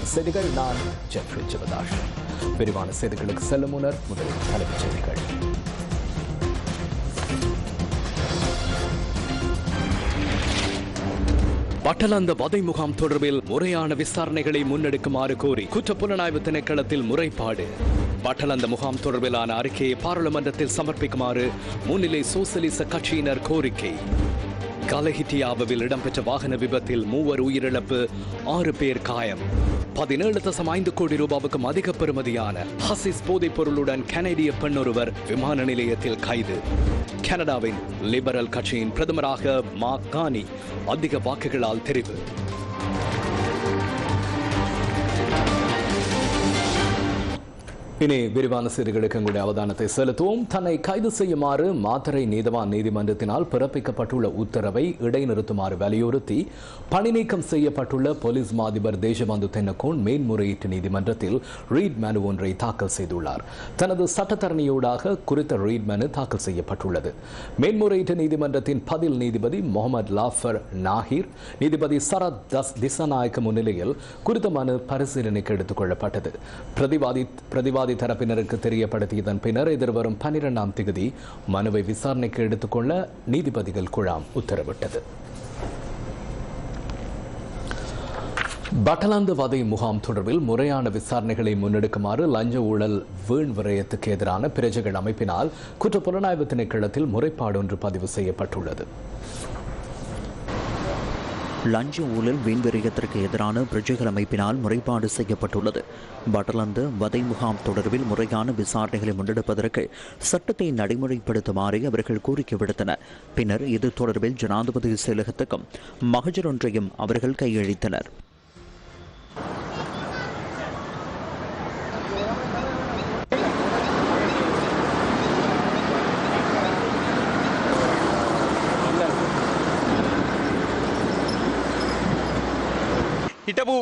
விரிவான செய்திகள். நான் ஜெஃப்ரி ஜெபதாஷ் விரிவான செய்திகளுக்கு செல்லும் முன்னர் முதலில் தலைப்புச் செய்திகள். பட்டலந்த வதை முகாம் தொடர்பில் முறையான விசாரணைகளை முன்னெடுக்குமாறு கோரி குற்றப்புலனாய்வு திணைக்களத்தில் முறைப்பாடு. பட்டலந்த முகாம் தொடர்பிலான அறிக்கையை பாராளுமன்றத்தில் சமர்ப்பிக்குமாறு முன்னிலை சோசலிச கட்சியினர் கோரிக்கை. கலஹிட்டியாவில் இடம்பெற்ற வாகன விபத்தில் மூவர் உயிரிழப்பு ஆறு பேர் காயம். பதினேழு தசம் ஐந்து கோடி ரூபாவுக்கும் அதிக பெறுமதியான ஹசிஸ் போதைப் பொருளுடன் கனேடிய பெண்ணொருவர் விமான நிலையத்தில் கைது. கனடாவின் லிபரல் கட்சியின் பிரதமராக மாக் கானி அதிக வாக்குகளால் தெரிவு. இனி விரிவான செய்திகளுக்கு எங்களுடைய அவதானத்தை செலுத்துவோம். தன்னை கைது செய்யுமாறு மாத்தறை நீதவான் நீதிமன்றத்தினால் பிறப்பிக்கப்பட்டுள்ள உத்தரவை இடைநிறுத்துமாறு வலியுறுத்தி பணிநீக்கம் செய்யப்பட்டுள்ள போலீஸ் மாதிபர் தேசபந்து தென்னகோன் மேன்முறையீட்டு நீதிமன்றத்தில் ரீட் மனு ஒன்றை தாக்கல் செய்துள்ளார். தனது சட்டத்தரணியூடாக குறித்த ரீட் மனு தாக்கல் செய்யப்பட்டுள்ளது. மேன்முறையீட்டு நீதிமன்றத்தின் பதில் நீதிபதி முகமது லாஃபர் நாஹிர் நீதிபதி சரத் தஸ் திசநாயக்க முன்னிலையில் குறித்த மனு பரிசீலனைக்கு எடுத்துக் கொள்ளப்பட்டது. பிரதிவாதி பிரதிவாதி நீதிவாதி தரப்பினருக்கு தெரியப்படுத்தியதன் பின்னர் எதிர்வரும் பனிரெண்டாம் திகதி மனுவை விசாரணைக்கு எடுத்துக்கொள்ள நீதிபதிகள் குழாம் உத்தரவிட்டது. பட்டலாந்து வதை முகாம் தொடர்பில் முறையான விசாரணைகளை முன்னெடுக்குமாறு லஞ்ச ஊழல் வீண் விரயத்துக்கு எதிரான பிரஜைகள் அமைப்பினால் குற்ற புலனாய்வு திணைக்களத்தில் முறைப்பாடு ஒன்று பதிவு செய்யப்பட்டுள்ளது. லஞ்ச ஊழல் வீண்விரயத்திற்கு எதிரான பிரஜைகள் அமைப்பினால் முறைப்பாடு செய்யப்பட்டுள்ளது. பட்டலந்து வதை முகாம் தொடர்பில் முறையான விசாரணைகளை முன்னெடுப்பதற்கு சட்டத்தை நடைமுறைப்படுத்துமாறு அவர்கள் கோரிக்கை விடுத்தனர். பின்னர் இது தொடர்பில் ஜனாதிபதி செயலகத்துக்கும் மகஜர் ஒன்றையும் அவர்கள் கையளித்தனர். හිටපු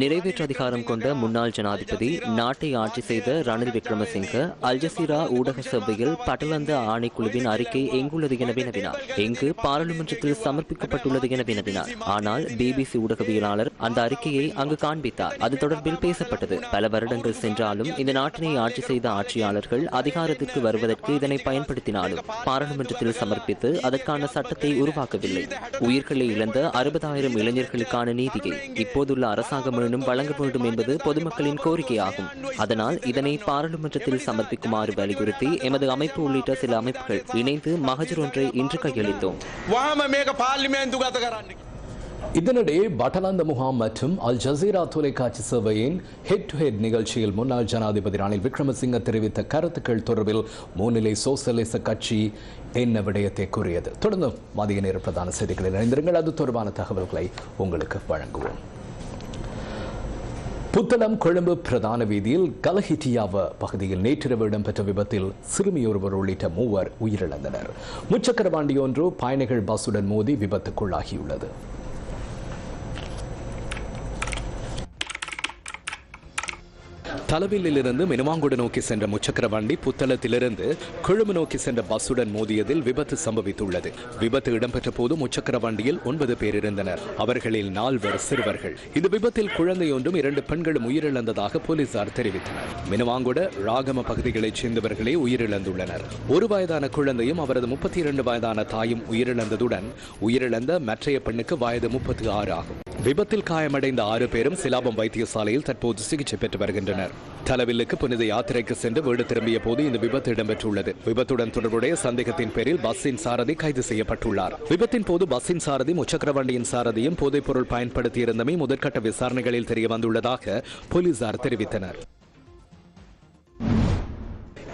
நிறைவேற்று அதிகாரம் கொண்ட முன்னாள் ஜனாதிபதி நாட்டை ஆட்சி செய்த ரணில் விக்ரமசிங்க அல்ஜசீரா ஊடக சபையில் பட்டலந்த ஆணைக்குழுவின் அறிக்கை எங்குள்ளது என வினவினார். எங்கு பாராளுமன்றத்தில் சமர்ப்பிக்கப்பட்டுள்ளது என வினவினார். ஆனால் பிபிசி ஊடகவியலாளர் அந்த அறிக்கையை அங்கு காண்பித்தார். அது தொடர்பில் பேசப்பட்டது. பல வருடங்கள் சென்றாலும் இந்த நாட்டினை ஆட்சி செய்த ஆட்சியாளர்கள் அதிகாரத்திற்கு வருவதற்கு இதனை பயன்படுத்தினாலும் பாராளுமன்றத்தில் சமர்ப்பித்து அதற்கான சட்டத்தை உருவாக்கவில்லை. உயிர்களை இழந்த அறுபதாயிரம் இளைஞர்களுக்கு இளைஞர்களுக்கான நீதியை இப்போதுள்ள அரசாங்கம் மீண்டும் வழங்க வேண்டும் என்பது பொதுமக்களின் கோரிக்கையாகும். அதனால் இதனை பாராளுமன்றத்தில் சமர்ப்பிக்குமாறு வலியுறுத்தி எமது அமைப்பு உள்ளிட்ட சில அமைப்புகள் இணைந்து மகஜர் ஒன்றை இன்று கையளித்தோம். இதனிடையே பட்டலாந்த முகாம் மற்றும் அல் ஜசீரா தொலைக்காட்சி சேவையின் ஹெட் டு ஹெட் நிகழ்ச்சியில் முன்னாள் ஜனாதிபதி ரணில் விக்ரமசிங்க தெரிவித்த கருத்துக்கள் தொடர்பில் முன்னிலை சோசலிச கட்சி என்ன விடயத்தை கூறியது? தொடர்ந்து மதிய நேர பிரதான செய்திகளில் இணைந்திருங்கள். அது தொடர்பான தகவல்களை உங்களுக்கு வழங்குவோம். புத்தளம் கொழும்பு பிரதான வீதியில் கலஹிட்டியாவ பகுதியில் நேற்றிரவு இடம்பெற்ற விபத்தில் சிறுமியொருவர் உள்ளிட்ட மூவர் உயிரிழந்தனர். முச்சக்கர வண்டி ஒன்று பயணிகள் பஸ்ஸுடன் மோதி விபத்துக்குள்ளாகியுள்ளது. தலவிலிருந்து மினுவாங்குடு நோக்கி சென்ற முச்சக்கர வண்டி புத்தளத்திலிருந்து கொழும்பு நோக்கி சென்ற பஸ்ஸுடன் மோதியதில் விபத்து சம்பவித்துள்ளது. விபத்து இடம்பெற்ற போது முச்சக்கர வண்டியில் ஒன்பது பேர் இருந்தனர். அவர்களில் நால்வர் சிறுவர்கள். இந்த விபத்தில் குழந்தையொன்றும் இரண்டு பெண்களும் உயிரிழந்ததாக போலீசார் தெரிவித்தனர். மினுவாங்குட ராகம பகுதிகளைச் சேர்ந்தவர்களே உயிரிழந்துள்ளனர். ஒரு வயதான குழந்தையும் அவரது முப்பத்தி இரண்டு வயதான தாயும் உயிரிழந்ததுடன் உயிரிழந்த மற்றைய பெண்ணுக்கு வயது முப்பத்தி ஆறு ஆகும். விபத்தில் காயமடைந்த ஆறு பேரும் சிலாபம் வைத்தியசாலையில் தற்போது சிகிச்சை பெற்று வருகின்றனர். தலவில்லுக்கு புனித யாத்திரைக்கு சென்று வீடு திரும்பிய போது இந்த விபத்து இடம்பெற்றுள்ளது. விபத்துடன் தொடர்புடைய சந்தேகத்தின் பேரில் பஸ்ஸின் சாரதி கைது செய்யப்பட்டுள்ளார். விபத்தின் போது பஸ்ஸின் சாரதி முச்சக்கர வண்டியின் சாரதியும் போதைப்பொருள் பயன்படுத்தியிருந்தமை முதற்கட்ட விசாரணைகளில் தெரிய வந்துள்ளதாக போலீசார் தெரிவித்தனர்.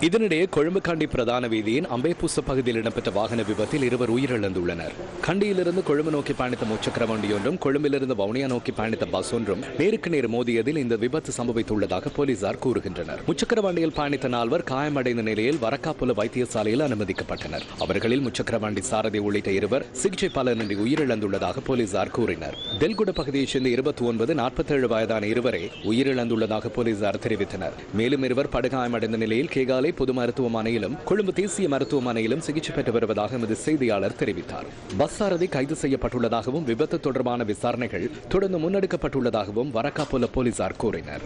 இதனிடையே கொழும்பு கண்டி பிரதான வீதியின் அம்பேபூச பகுதியில் இடம்பெற்ற வாகன விபத்தில் இருவர் உயிரிழந்துள்ளனர். கண்டியிலிருந்து கொழும்பு நோக்கி பயணித்த முச்சக்கர வண்டியொன்றும் கொழும்பிலிருந்து வவுனியா நோக்கி பயணித்த பஸ் ஒன்றும் நேருக்கு நேர் மோதியதில் இந்த விபத்து சம்பவித்துள்ளதாக போலீசார் கூறுகின்றனர். முச்சக்கர வண்டியில் பயணித்த நால்வர் காயமடைந்த நிலையில் வரக்காப்புல வைத்தியசாலையில் அனுமதிக்கப்பட்டனர். அவர்களில் முச்சக்கர வண்டி சாரதி உள்ளிட்ட இருவர் சிகிச்சை பலனின்றி உயிரிழந்துள்ளதாக போலீசார் கூறினர். தெல்குட பகுதியைச் சேர்ந்த இருபத்தி ஒன்பது நாற்பத்தேழு வயதான இருவரை உயிரிழந்துள்ளதாக போலீசார் தெரிவித்தனர். மேலும் இருவர் படுகாயமடைந்த நிலையில் கேகாலை பொது மருத்துவமனையிலும் கொழும்பு தேசிய மருத்துவமனையிலும் சிகிச்சை பெற்று வருவதாக எமது செய்தியாளர் தெரிவித்தார். பஸ் சாரதி கைது செய்யப்பட்டுள்ளதாகவும் விபத்து தொடர்பான விசாரணைகள் தொடர்ந்து முன்னெடுக்கப்பட்டுள்ளதாகவும் வரக்காப்புல போலீசார் கூறினர்.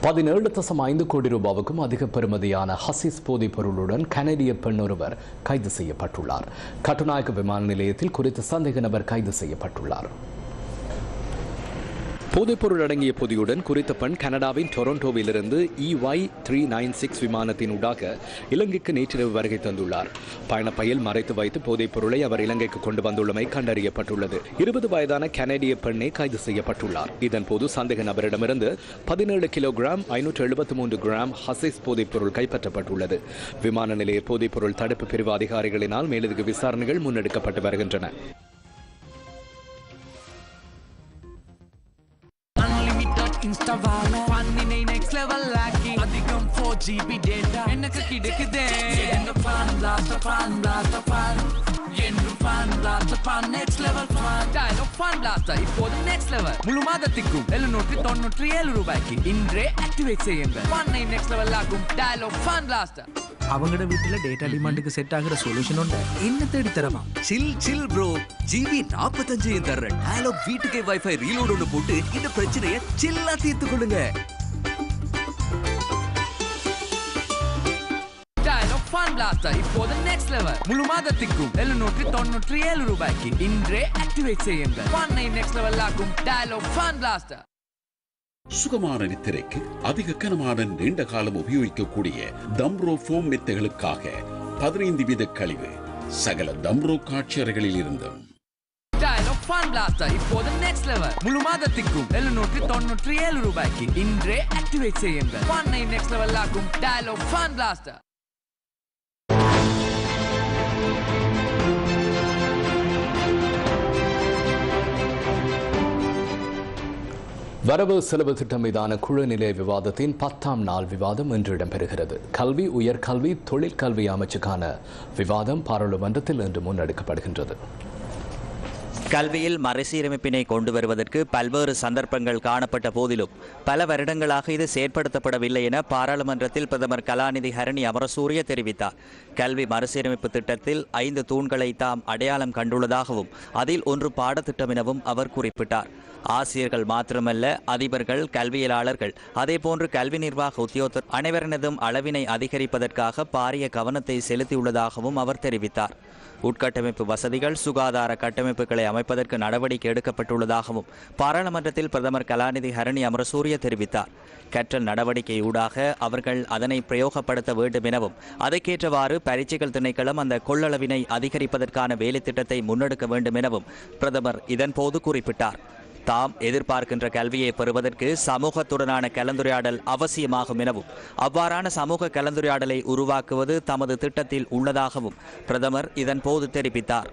பதினேழு தசம் ஐந்து கோடி ரூபாவுக்கும் அதிக பெறுமதியான ஹசிஸ் போதைப் பொருளுடன் கனடிய பெண் ஒருவர் கைது செய்யப்பட்டுள்ளார். கட்டுநாயக்க விமான நிலையத்தில் குறித்த சந்தேக நபர் கைது செய்யப்பட்டுள்ளார். போதைப்பொருள் அடங்கிய பொதியுடன் குறித்த பெண் கனடாவின் டொரண்டோவிலிருந்து இஒய் த்ரீ நைன் சிக்ஸ் விமானத்தின் ஊடாக இலங்கைக்கு நேற்றிரவு வருகை தந்துள்ளார். பயணப்பையில் மறைத்து வைத்து போதைப்பொருளை அவர் இலங்கைக்கு கொண்டு வந்துள்ளமை கண்டறியப்பட்டுள்ளது. இருபது வயதான கனடிய பெண்ணே கைது செய்யப்பட்டுள்ளார். இதன்போது சந்தேக நபரிடமிருந்து பதினேழு கிலோகிராம் ஐநூற்று எழுபத்தி மூன்று கிராம் ஹசைஸ் போதைப்பொருள் கைப்பற்றப்பட்டுள்ளது. விமான நிலைய போதைப்பொருள் தடுப்பு பிரிவு அதிகாரிகளினால் மேலதிக விசாரணைகள் முன்னெடுக்கப்பட்டு வருகின்றன. இன்ஸ்டாவால பண்ணினை நெக்ஸ்ட் லெவல் ஆக்கி அதிகம் ஃபோர் ஜிபி டேட்டா எனக்கு கிடைக்குதே எங்க plan blast plan blast plan என்று fan blast fan next level fan dialog fan blaster இப்போது next level. முழு மாதத்திற்கும் எழுநூற்றி தொண்ணூற்றி ஏழு ரூபாய்க்கு இன்றே ஆக்டிவேட் செய்யுங்கள். பண்ணை next level ஆகும் dialog fan blaster அவங்களோட வீட்டுல டேட்டா டிமாண்டுக்கு செட் ஆகுற சொல்யூஷன் உண்டு. என்ன தேடி தரமா? சில் சில் ப்ரோ ஜிபி நாற்பத்தஞ்சு தர்றேன். டயலாக் வீட்டுக்கே வைஃபை ரீலோட் ஒன்று போட்டு இந்த பிரச்சனையை சில்லா தீர்த்து கொள்ளுங்க. Blaster இப்போது next level. முழு மாதத்திற்கும் எழுநூற்றி தொண்ணூற்றி ஏழு ரூபாய்க்கு இன்றே ஆக்டிவேட் செய்யுங்கள். பண்ணை next level ஆகும் dialog fan blaster. சுகமான நித்திரைக்கு அதிக கனமான நீண்ட காலம் உபயோகிக்கக்கூடிய தம்ரோ ஃபோம் மெத்தைகளுக்காக பதினைந்து வீத கழிவு சகல தம்ரோ காட்சியறைகளில் இருந்தும் இப்போது முழு மாதத்திற்கும் எழுநூற்றி தொண்ணூற்றி ஏழு ரூபாய்க்கு இன்றே ஆக்டிவேட் செய்யுங்கள். ஆகும் வரவு செலவு திட்டம் மீதான குழு நிலை விவாதத்தின் பத்தாம் நாள் விவாதம் இன்று இடம்பெறுகிறது. கல்வி உயர்கல்வி தொழிற்கல்வி அமைச்சுக்கான விவாதம் பாராளுமன்றத்தில் இன்று முன்னெடுக்கப்படுகின்றது. கல்வியில் மறுசீரமைப்பினை கொண்டு வருவதற்கு பல்வேறு சந்தர்ப்பங்கள் காணப்பட்ட போதிலும் பல வருடங்களாக இது செயற்படுத்தப்படவில்லை என பாராளுமன்றத்தில் பிரதமர் கலாநிதி ஹரணி அமரசூரிய தெரிவித்தார். கல்வி மறுசீரமைப்பு திட்டத்தில் ஐந்து தூண்களை தாம் அடையாளம் கண்டுள்ளதாகவும் அதில் ஒன்று பாடத்திட்டம் எனவும் அவர் குறிப்பிட்டார். ஆசிரியர்கள் மாத்திரமல்ல அதிபர்கள் கல்வியலாளர்கள் அதேபோன்று கல்வி நிர்வாக உத்தியோகத்தர் அனைவரினதும் அளவினை அதிகரிப்பதற்காக பாரிய கவனத்தை செலுத்தியுள்ளதாகவும் அவர் தெரிவித்தார். உட்கட்டமைப்பு வசதிகள் சுகாதார கட்டமைப்புகளை அமைப்பதற்கு நடவடிக்கை எடுக்கப்பட்டுள்ளதாகவும் பாராளுமன்றத்தில் பிரதமர் கலாநிதி ஹரணி அமரசூரிய தெரிவித்தார். கற்றல் நடவடிக்கை ஊடாக அவர்கள் அதனை பிரயோகப்படுத்த வேண்டும் எனவும் அதற்கேற்றவாறு பரீட்சைகள் திணைக்களம் அந்த கொள்ளளவினை அதிகரிப்பதற்கான வேலை திட்டத்தை முன்னெடுக்க வேண்டும் எனவும் பிரதமர் இதன்போது குறிப்பிட்டார். தாம் எதிர்பார்க்கின்ற கல்வியை பெறுவதற்கு சமூகத்துடனான கலந்துரையாடல் அவசியமாகும் எனவும் அவ்வாறான சமூக கலந்துரையாடலை உருவாக்குவது தமது திட்டத்தில் உள்ளதாகவும் பிரதமர் இதன்போது தெரிவித்தார்.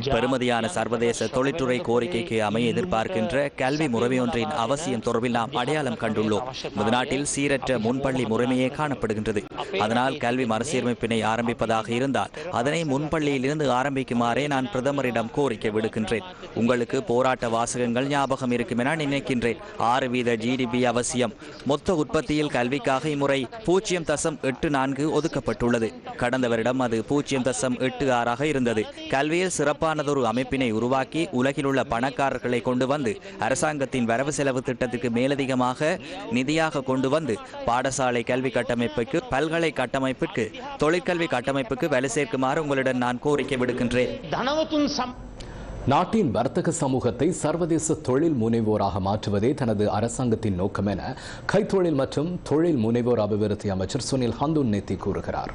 பெருமதியான சர்வதேச தொழில்துறை கோரிக்கைக்கு அமைய எதிர்பார்க்கின்ற கல்வி முறைமையொன்றின் அவசியம் தொடர்பில் நாம் அடையாளம் கண்டுள்ளோம். நமது நாட்டில் சீரற்ற முன்பள்ளி முறைமையே காணப்படுகின்றது. அதனால் கல்வி மறுசீரமைப்பினை ஆரம்பிப்பதாக இருந்தால் அதனை முன்பள்ளியிலிருந்து ஆரம்பிக்குமாறே நான் பிரதமரிடம் கோரிக்கை விடுக்கின்றேன். உங்களுக்கு போராட்ட வாசகங்கள் ஞாபகம் இருக்கும் என நினைக்கின்றேன். ஆறு வீத ஜிடிபி அவசியம். மொத்த உற்பத்தியில் கல்விக்காக இம்முறை பூஜ்ஜியம் தசம் எட்டு நான்கு ஒதுக்கப்பட்டுள்ளது. கடந்த வருடம் அது பூஜ்ஜியம் தசம் எட்டு ஆறாக இருந்தது. கல்வியில் சிறப்பானதொரு அமைப்பினை உருவாக்கி உலகில் பணக்காரர்களை கொண்டு வந்து அரசாங்கத்தின் வரவு செலவு திட்டத்திற்கு மேலதிகமாக நிதியாக கொண்டு வந்து பாடசாலை கல்வி கட்டமைப்புக்கு பல்கலை கட்டமைப்புக்கு தொழிற்கல்வி கட்டமைப்புக்கு வலு சேர்க்குமாறு உங்களிடம் நான் கோரிக்கை விடுக்கின்றேன். நாட்டின் வர்த்தக சமூகத்தை சர்வதேச தொழில் முனைவோராக மாற்றுவதே தனது அரசாங்கத்தின் நோக்கம் என கைத்தொழில் மற்றும் தொழில் முனைவோர் அபிவிருத்தி அமைச்சர் சுனில் ஹந்துன் நேத்தி கூறுகிறார்.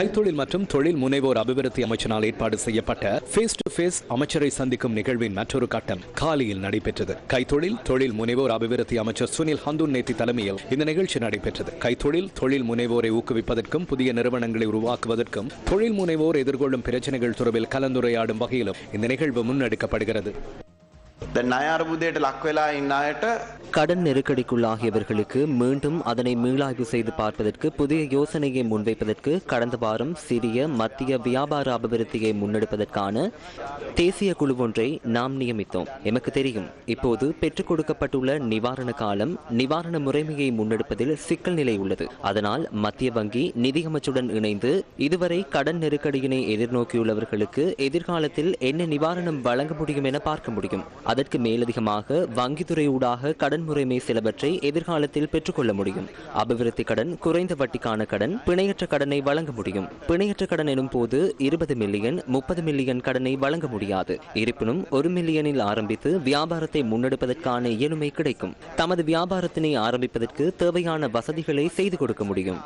கைத்தொழில் மற்றும் தொழில் முனைவோர் அபிவிருத்தி அமைச்சினால் ஏற்பாடு செய்யப்பட்ட ஃபேஸ் டு ஃபேஸ் அமைச்சரை சந்திக்கும் நிகழ்வின் மற்றொரு கட்டம் காலியில் நடைபெற்றது. கைத்தொழில் தொழில் முனைவோர் அபிவிருத்தி அமைச்சர் சுனில் ஹந்துன் நேத்தி தலைமையில் இந்த நிகழ்ச்சி நடைபெற்றது. கைத்தொழில் தொழில் முனைவோரை ஊக்குவிப்பதற்கும் புதிய நிறுவனங்களை உருவாக்குவதற்கும் தொழில் முனைவோர் எதிர்கொள்ளும் பிரச்சனைகள் தொடர்பில் கலந்துரையாடும் வகையிலும் இந்த நிகழ்வு முன்னெடுக்கப்படுகிறது. දැන් ණය අර්බුදයට ලක් වෙලා ඉන්න අයට கடன் நெருக்கடிக்குள்ளாகியவர்களுக்கு மீண்டும் அதனை மீளாய்வு செய்து பார்ப்பதற்கு புதிய யோசனையை முன்வைப்பதற்கு கடந்த வாரம் சிறிய மத்திய வியாபார அபிவிருத்தியை முன்னெடுப்பதற்கான தேசிய குழு ஒன்றை நாம் நியமித்தோம் எமக்கு தெரியும் இப்போது பெற்றுக் கொடுக்கப்பட்டுள்ள நிவாரண காலம் நிவாரண முறைமையை முன்னெடுப்பதில் சிக்கல் நிலை உள்ளது அதனால் மத்திய வங்கி நிதியமைச்சுடன் இணைந்து இதுவரை கடன் நெருக்கடியினை எதிர்நோக்கியுள்ளவர்களுக்கு எதிர்காலத்தில் என்ன நிவாரணம் வழங்க முடியும் என பார்க்க முடியும் அதற்கு மேலதிகமாக வங்கித்துறையூடாக கடன் முறைமை சிலவற்றை எதிர்காலத்தில் பெற்றுக்கொள்ள முடியும். அபிவிருத்தி கடன் குறைந்த வட்டிக்கான கடன் பிணையற்ற கடனை வழங்க முடியும். பிணையற்ற கடன் எனும் போது இருபது மில்லியன் முப்பது மில்லியன் கடனை வழங்க முடியாது. இருப்பினும் ஒரு மில்லியனில் ஆரம்பித்து வியாபாரத்தை முன்னெடுப்பதற்கான இயலுமை கிடைக்கும். தமது வியாபாரத்தினை ஆரம்பிப்பதற்கு தேவையான வசதிகளை செய்து கொடுக்க முடியும்.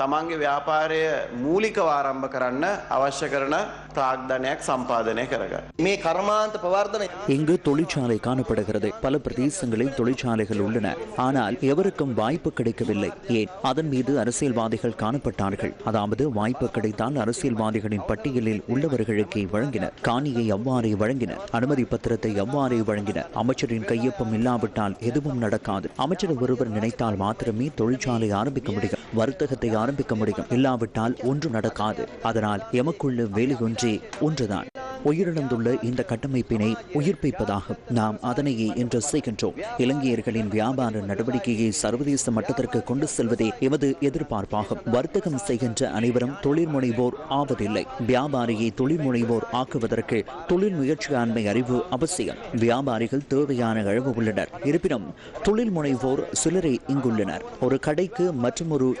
ආරම්භක ව්‍යාපාරයක් කරන්න හැකියාවක් ලැබෙනවා තමන්ගේ ව්‍යාපාරය මූලිකව ආරම්භ කරන්න අවශ්‍ය කරන ප්‍රාග්ධනයක් සම්පාදනය කරගන්න. මේ කර්මාන්ත පවර්ධන இங்கு தொழிற்சாலை காணப்படுகிறது பல பிரதேசங்களில் தொழிற்சாலைகள் உள்ளன ஆனால் எவருக்கும் வாய்ப்பு கிடைக்கவில்லை ஏன் அதன் மீது அரசியல்வாதிகள் காணப்பட்டார்கள் அதாவது வாய்ப்பு கிடைத்தால் அரசியல்வாதிகளின் பட்டியலில் உள்ளவர்களுக்கே வழங்கினர் காணியை அவ்வாறே வழங்கினர் அனுமதி பத்திரத்தை அவ்வாறே வழங்கினர் அமைச்சரின் கையொப்பம் இல்லாவிட்டால் எதுவும் நடக்காது அமைச்சர் ஒருவர் நினைத்தால் மாத்திரமே தொழிற்சாலை ஆரம்பிக்க முடியும் வர்த்தகத்தை ஆரம்பிக்க முடியும். இல்லாவிட்டால் ஒன்று நடக்காது. அதனால் எமக்குள்ள வேலை ஒன்றே ஒன்றுதான். உயிரிழந்துள்ள இந்த கட்டமைப்பினை உயிர்ப்பிப்பதாக நாம் அதனையே இன்று செய்கின்றோம். இலங்கையர்களின் வியாபார நடவடிக்கையை சர்வதேச மட்டத்திற்கு கொண்டு செல்வதே எமது எதிர்பார்ப்பாகும். வர்த்தகம் செய்கின்ற அனைவரும் தொழில் முனைவோர் ஆவதில்லை. வியாபாரியை தொழில் முனைவோர் ஆக்குவதற்கு தொழில் முயற்சியாண்மை அறிவு அவசியம். வியாபாரிகள் தேவையான அளவு உள்ளனர். இருப்பினும் தொழில் முனைவோர் சிலரே இங்குள்ளனர். ஒரு கடைக்கு மற்றும் ஒரு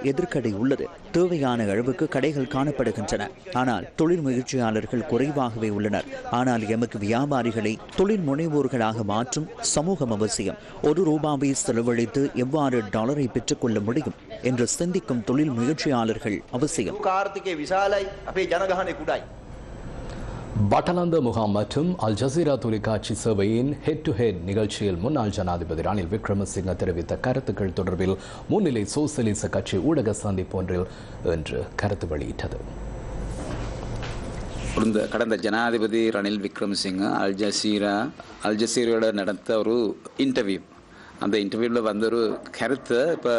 உள்ளது. தேவையான அளவுக்கு கடைகள் காணப்படுகின்றன. ஆனால் தொழில் முயற்சியாளர்கள் குறைவாகவே உள்ளனர். வருகின்றனர் ஆனால் எமக்கு வியாபாரிகளை தொழில் முனைவோர்களாக மாற்றும் சமூகம் அவசியம். ஒரு ரூபாவை செலவழித்து எவ்வாறு டாலரை பெற்றுக்கொள்ள முடியும் என்று சிந்திக்கும் தொழில் முயற்சியாளர்கள் அவசியம். பட்டலந்த முகாம் மற்றும் அல் ஜசீரா தொலைக்காட்சி சேவையின் ஹெட் டு ஹெட் நிகழ்ச்சியில் முன்னாள் ஜனாதிபதி ரணில் விக்ரமசிங்க தெரிவித்த கருத்துக்கள் தொடர்பில் முன்னிலை சோசியலிச கட்சி ஊடக சந்திப்பு ஒன்றில் இன்று கருத்து வெளியிட்டது. கடந்த கடந்த ஜனாதிபதி Ranil Wickremesinghe Al Jazeera Al ஜசீரோட நடத்த ஒரு இன்டர்வியூ அந்த இன்டர்வியூவில் வந்த ஒரு கருத்து இப்போ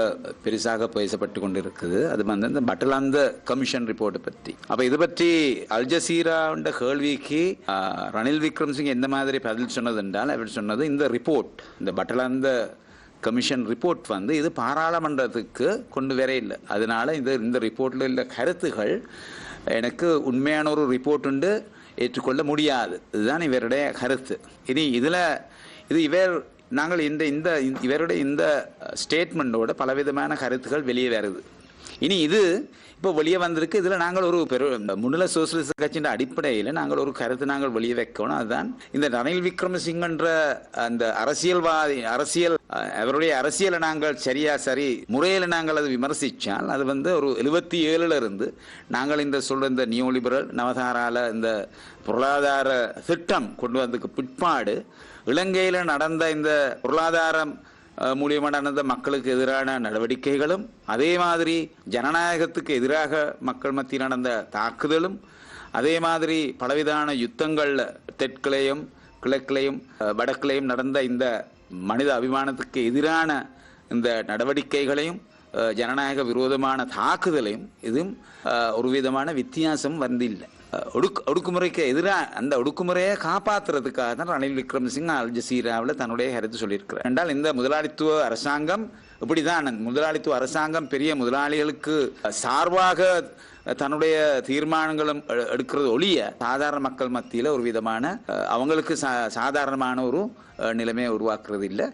பெருசாக பேசப்பட்டு கொண்டு இருக்குது அது வந்து இந்த பட்டலாந்த கமிஷன் ரிப்போர்ட்டை பற்றி அப்போ இது பற்றி அல் ஜசீராண்ட கேள்விக்கு ரணில் விக்ரம்சிங் எந்த மாதிரி பதில் சொன்னது என்றால் அவர் சொன்னது இந்த ரிப்போர்ட் இந்த பட்டலாந்த கமிஷன் ரிப்போர்ட் வந்து இது பாராளுமன்றத்துக்கு கொண்டு வர இல்லை. அதனால இந்த இந்த ரிப்போர்ட்டில் உள்ள கருத்துகள் எனக்கு உண்மையான ஒரு ரிப்போர்ட் உண்டு. ஏற்றுக்கொள்ள முடியாது. இதுதான் இவருடைய கருத்து. இனி இதில் இது இவர் நாங்கள் இந்த இந்த இவருடைய இந்த ஸ்டேட்மெண்ட்டோட பலவிதமான கருத்துக்கள் வெளியே வருது இனி இது இப்போ வெளியே வந்திருக்கு. இதில் நாங்கள் ஒரு பெரு முன்னில சோசியலிச கட்சியின் அடிப்படையில் நாங்கள் ஒரு கருத்து நாங்கள் வெளியே வைக்கணும். அதுதான் இந்த ரணில் விக்ரமசிங்கன்ற அந்த அரசியல்வாதி அரசியல் அவருடைய அரசியலை நாங்கள் சரியா சரி முறையில் நாங்கள் அது விமர்சித்தால் அது வந்து ஒரு எழுபத்தி ஏழுல இருந்து நாங்கள் இந்த சொல்ற இந்த நியூ லிபரல் நவதாரால இந்த பொருளாதார திட்டம் கொண்டு வந்ததுக்கு பிற்பாடு இலங்கையில் நடந்த இந்த பொருளாதாரம் மூலியமான நடந்த மக்களுக்கு எதிரான நடவடிக்கைகளும் அதே மாதிரி ஜனநாயகத்துக்கு எதிராக மக்கள் மத்தியில் நடந்த தாக்குதலும் அதே மாதிரி பலவிதான யுத்தங்கள் தெற்கிலையும் கிழக்கிலையும் வடக்கிலையும் நடந்த இந்த மனித அபிமானத்துக்கு எதிரான இந்த நடவடிக்கைகளையும் ஜனநாயக விரோதமான தாக்குதலையும் இதுவும் ஒரு விதமான வித்தியாசம் வந்தில்லை. ஒடுக்கு ஒடுக்குமுறைக்கு எதிராக அந்த ஒடுக்குமுறையை காப்பாற்றுறதுக்காக தான் ரணில் விக்ரமசிங் அல் ஜசீராவில் தன்னுடைய கருத்து சொல்லியிருக்கிறார். என்றால் இந்த முதலாளித்துவ அரசாங்கம் இப்படிதான் முதலாளித்துவ அரசாங்கம் பெரிய முதலாளிகளுக்கு சார்பாக தன்னுடைய தீர்மானங்களும் எடுக்கிறது ஒழிய சாதாரண மக்கள் மத்தியில் ஒரு விதமான அவங்களுக்கு சா சாதாரணமான ஒரு நிலைமையை உருவாக்குறது இல்லை.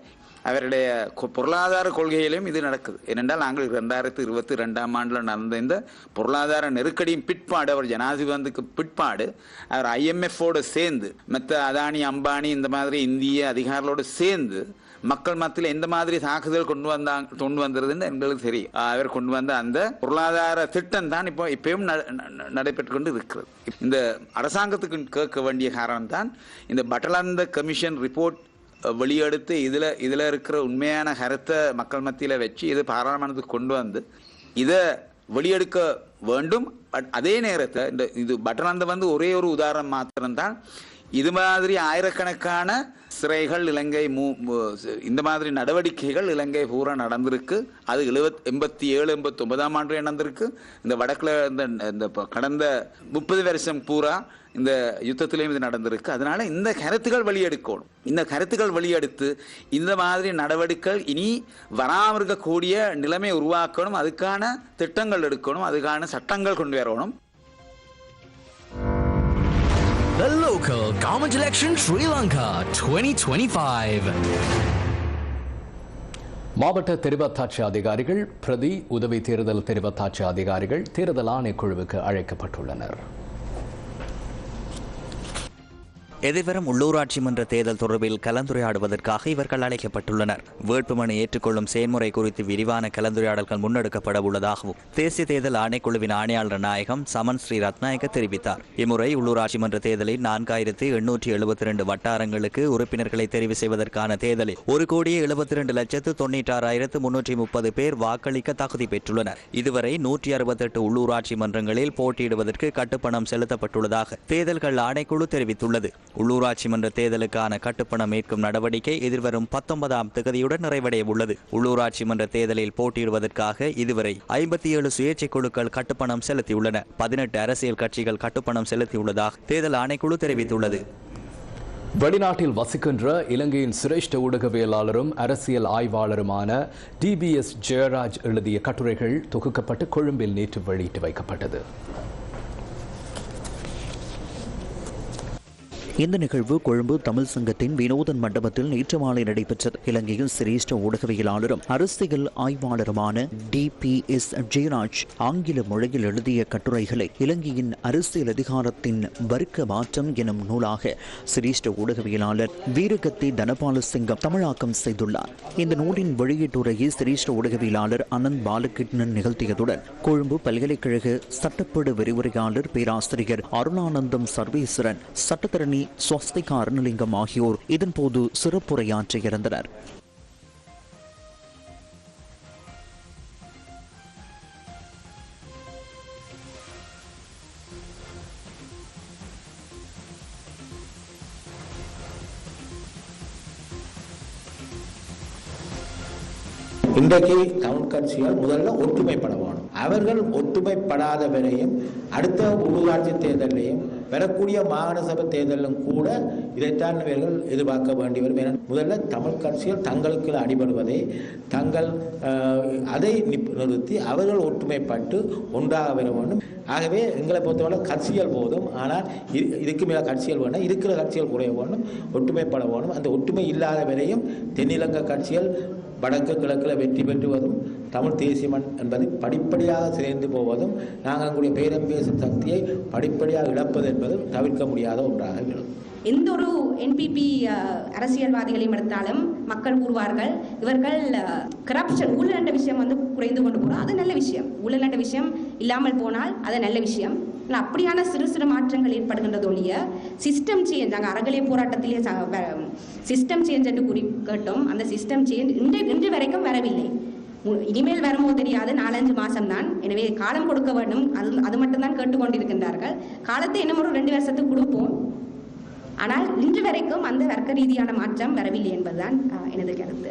அவருடைய கொ- பொருளாதார கொள்கையிலும் இது நடக்குது. ஏனென்றால் நாங்கள் ரெண்டாயிரத்தி இருபத்தி ரெண்டாம் ஆண்டில் நடந்த இந்த பொருளாதார நெருக்கடியின் பிற்பாடு அவர் ஜனாதிபதிக்கு பிற்பாடு அவர் ஐஎம்எஃபோடு சேர்ந்து மற்ற அதானி அம்பானி இந்த மாதிரி இந்திய அதிகாரிகளோடு சேர்ந்து மக்கள் மத்தியில் எந்த மாதிரி தாக்குதல் கொண்டு வந்தாங்க கொண்டு வந்ததுன்னு எங்களுக்கு தெரியும். அவர் கொண்டு வந்த அந்த பொருளாதார திட்டம் தான் இப்போ இப்பயும் ந- ந- நடைபெற்று கொண்டு இருக்கிறது. இந்த அரசாங்கத்துக்கு கேட்க வேண்டிய காரணம் தான் இந்த பட்டலந்த கமிஷன் ரிப்போர்ட் வெளியெடுத்து இதில் இதில் இருக்கிற உண்மையான கருத்தை மக்கள் மத்தியில் வச்சு இது பாராளுமன்றத்துக்கு கொண்டு வந்து இதை வெளியெடுக்க வேண்டும். பட் அதே நேரத்தை இந்த இது பட்டனந்த வந்து ஒரே ஒரு உதாரணம் மாத்திரம்தான். இது மாதிரி ஆயிரக்கணக்கான சிறைகள் இலங்கை மூ இந்த மாதிரி நடவடிக்கைகள் இலங்கை பூரா நடந்திருக்கு. அது எழுபத் எண்பத்தி ஏழு எண்பத்தி ஒன்பதாம் ஆண்டு நடந்திருக்கு. இந்த வடக்கில் இந்த இந்த கடந்த முப்பது வருஷம் பூரா இந்த யுத்தத்திலையும் இது நடந்திருக்கு. அதனால இந்த கருத்துக்கள் வெளியெடுக்கணும். இந்த கருத்துக்கள் வெளியெடுத்து இந்த மாதிரி நடவடிக்கைகள் இனி வராமல் இருக்கக்கூடிய நிலைமை உருவாக்கணும். அதுக்கான திட்டங்கள் எடுக்கணும். அதுக்கான சட்டங்கள் கொண்டு வரணும். The local government election Sri Lanka 2025. மாவட்ட தெரிவத்தாட்சி அதிகாரிகள் பிரதி உதவி தேர்தல் தெரிவத்தாட்சி அதிகாரிகள் தேர்தல் ஆணைக்குழுவுக்கு அழைக்கப்பட்டுள்ளனர். எதிர்வரும் உள்ளூராட்சி மன்ற தேர்தல் தொடர்பில் கலந்துரையாடுவதற்காக இவர்கள் அழைக்கப்பட்டுள்ளனர். வேட்புமனு ஏற்றுக்கொள்ளும் செயல்முறை குறித்து விரிவான கலந்துரையாடல்கள் முன்னெடுக்கப்பட உள்ளதாகவும் தேசிய தேர்தல் ஆணைக்குழுவின் ஆணையாளர் நாயகம் சமன் ஸ்ரீ ரத்நாயக தெரிவித்தார். இம்முறை உள்ளூராட்சி மன்ற தேர்தலில் நான்காயிரத்து எண்ணூற்றி எழுபத்தி இரண்டு வட்டாரங்களுக்கு உறுப்பினர்களை தெரிவு செய்வதற்கான தேர்தலில் ஒரு கோடியே எழுபத்தி இரண்டு லட்சத்து தொண்ணூற்றாறாயிரத்து முன்னூற்றி முப்பது பேர் வாக்களிக்க தகுதி பெற்றுள்ளனர். இதுவரை நூற்றி அறுபத்தெட்டு உள்ளூராட்சி மன்றங்களில் போட்டியிடுவதற்கு கட்டுப்பணம் செலுத்தப்பட்டுள்ளதாக தேர்தல்கள் ஆணைக்குழு தெரிவித்துள்ளது. உள்ளூராட்சி மன்ற தேர்தலுக்கான கட்டுப்பணம் மீட்கும் நடவடிக்கை எதிர்வரும் பத்தொன்பதாம் தேதியுடன் நிறைவடைய உள்ளது. உள்ளூராட்சி மன்ற தேர்தலில் போட்டியிடுவதற்காக இதுவரை ஐம்பத்தி ஏழு சுயேட்சை குழுக்கள் கட்டுப்பணம் செலுத்தியுள்ளன. பதினெட்டு அரசியல் கட்சிகள் கட்டுப்பணம் செலுத்தியுள்ளதாக தேர்தல் ஆணைக்குழு தெரிவித்துள்ளது. வெளிநாட்டில் வசிக்கின்ற இலங்கையின் சிரேஷ்ட ஊடகவியலாளரும் அரசியல் ஆய்வாளருமான டிபிஎஸ் ஜெயராஜ் எழுதிய கட்டுரைகள் தொகுக்கப்பட்டு கொழும்பில் நேற்று வெளியிட்டு வைக்கப்பட்டது. இந்த நிகழ்வு கொழும்பு தமிழ் சங்கத்தின் வினோதன் மண்டபத்தில் நேற்று மாலை நடைபெற்றது. இலங்கையில் சிரேஷ்ட ஊடகவியலாளரும் அரசியல் ஆய்வாளருமான டி பி எஸ் ஜெயராஜ் ஆங்கில மொழியில் எழுதிய கட்டுரைகளை இலங்கையின் அரசியல் அதிகாரத்தின் வர்க்க மாற்றம் எனும் நூலாக சிரேஷ்ட ஊடகவியலாளர் வீரகத்தி தனபால சிங்கம் தமிழாக்கம் செய்துள்ளார். இந்த நூலின் வெளியீட்டுரையை சிரேஷ்ட ஊடகவியலாளர் அனந்த் பாலகிருஷ்ணன் நிகழ்த்தியதுடன் கொழும்பு பல்கலைக்கழக சட்டப்படு விரிவுரையாளர் பேராசிரியர் அருணானந்தம் சர்வேஸ்வரன் சட்டத்தரணி ஸ்வஸ்திகா அருணலிங்கம் ஆகியோர் இதன்போது சிறப்புரையாற்றியிருந்தனர் இன்றைக்கு தமிழ் கட்சிகள் முதல்ல ஒற்றுமைப்பட வேணும். அவர்கள் ஒற்றுமைப்படாத வரையும் அடுத்த உள்ளூராட்சி தேர்தலையும் வரக்கூடிய மாகாண சபை தேர்தலிலும் கூட இதைத்தான் இவர்கள் எதிர்பார்க்க வேண்டி வரும். என முதல்ல தமிழ் கட்சிகள் தங்களுக்கு அடிபடுவதை தங்கள் அதை நிறுத்தி அவர்கள் ஒற்றுமைப்பட்டு ஒன்றாக வர வேண்டும். ஆகவே எங்களை பொறுத்தவரை கட்சிகள் போதும். ஆனால் இதுக்கு மேலே கட்சிகள் வேணும் இருக்கிற கட்சிகள் குறைய வேணும் ஒற்றுமைப்பட வேணும் அந்த ஒற்றுமை இல்லாத வரையும் தென்னிலங்க கட்சிகள் வடக்கு கிழக்கில் வெற்றி பெற்று வரும். தமிழ் தேசியமன் என்பது படிப்படியாக சிதைந்து போவதும் நாங்கள் கூடிய பேரம் பேசும் சக்தியை படிப்படியாக இழப்பது என்பதும் தவிர்க்க முடியாத ஒன்றாக விடும் எந்த ஒரு என்பிபி அரசியல்வாதிகளையும் எடுத்தாலும் மக்கள் கூறுவார்கள் இவர்கள் கரப்ஷன் ஊழல் என்ற விஷயம் வந்து குறைந்து கொண்டு போகிறோம் அது நல்ல விஷயம். ஊழல் என்ற விஷயம் இல்லாமல் போனால் அது நல்ல விஷயம். ஆனால் அப்படியான சிறு சிறு மாற்றங்கள் ஏற்படுகின்றது ஒழிய சிஸ்டம் சேஞ்ச் நாங்கள் அறகலை போராட்டத்திலே சிஸ்டம் சேஞ்ச் என்று குறிக்கட்டும் அந்த சிஸ்டம் சேஞ்ச் இன்று இன்று வரைக்கும் வரவில்லை. இனிமேல் வருமோ தெரியாது. நாலஞ்சு மாசம்தான். எனவே காலம் கொடுக்க வேண்டும். அது அது மட்டும்தான் கேட்டுக்கொண்டிருக்கின்றார்கள். காலத்தை இன்னும் ஒரு ரெண்டு வருஷத்துக்கு கொடுப்போம். ஆனால் இன்று வரைக்கும் அந்த வர்க்க ரீதியான மாற்றம் வரவில்லை என்பதுதான் எனது கருத்து.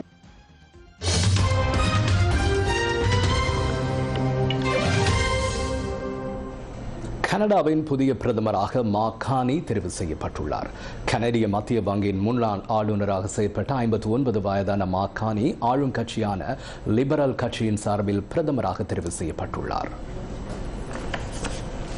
கனடாவின் புதிய பிரதமராக மா கானி தெரிவு செய்யப்பட்டுள்ளார். கனடிய மத்திய வங்கியின் முன்னாள் ஆளுநராக செயல்பட்ட ஐம்பத்தி ஒன்பது வயதான மா கானி ஆளும் கட்சியான லிபரல் கட்சியின் சார்பில் பிரதமராக தெரிவு செய்யப்பட்டுள்ளார்.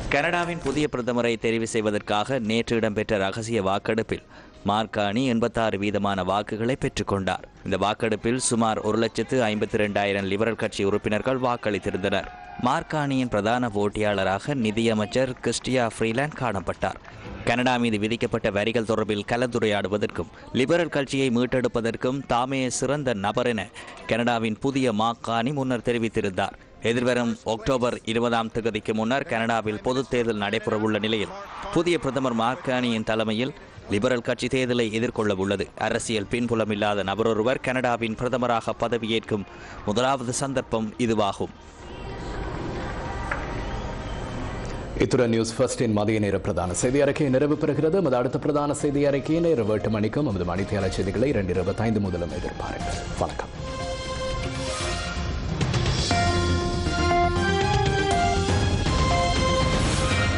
கனடாவின் புதிய பிரதமரை தெரிவு செய்வதற்காக நேற்று இடம்பெற்ற ரகசிய வாக்கெடுப்பில் மார்கானி எண்பத்தாறு வீதமான வாக்குகளை பெற்றுக்கொண்டார். இந்த வாக்கெடுப்பில் சுமார் ஒரு லட்சத்து ஐம்பத்தி ரெண்டாயிரம் லிபரல் கட்சி உறுப்பினர்கள் வாக்களித்திருந்தனர். மார்கானியின் பிரதான போட்டியாளராக நிதியமைச்சர் கிறிஸ்டியா ஃப்ரீலாண்ட் காணப்பட்டார். கனடா மீது விதிக்கப்பட்ட வரிகள் தொடர்பில் கலந்துரையாடுவதற்கும் லிபரல் கட்சியை மீட்டெடுப்பதற்கும் தாமே சிறந்த நபர் என கனடாவின் புதிய மாக்கானி முன்னர் தெரிவித்திருந்தார். எதிர்வரும் அக்டோபர் இருபதாம் தேதிக்கு முன்னர் கனடாவில் பொதுத் தேர்தல் நடைபெறவுள்ள நிலையில் புதிய பிரதமர் மார்கானியின் தலைமையில் லிபரல் கட்சி தேர்தலை எதிர்கொள்ள உள்ளது. அரசியல் பின்புலம் இல்லாத நபரொருவர் கனடாவின் பிரதமராக பதவியேற்கும் முதலாவது சந்தர்ப்பம் இதுவாகும். இத்துடன் நியூஸ் ஃபர்ஸ்டின் மதிய நேர பிரதான செய்தி அறிக்கை நிறைவு பெறுகிறது. நமது அடுத்த பிரதான செய்தி அறிக்கையை நேரம் எட்டு மணிக்கும் நமது மணித்தியால செய்திகளை இரண்டு இருபத்தைந்து முதலும் எதிர்பாருங்கள். வணக்கம்.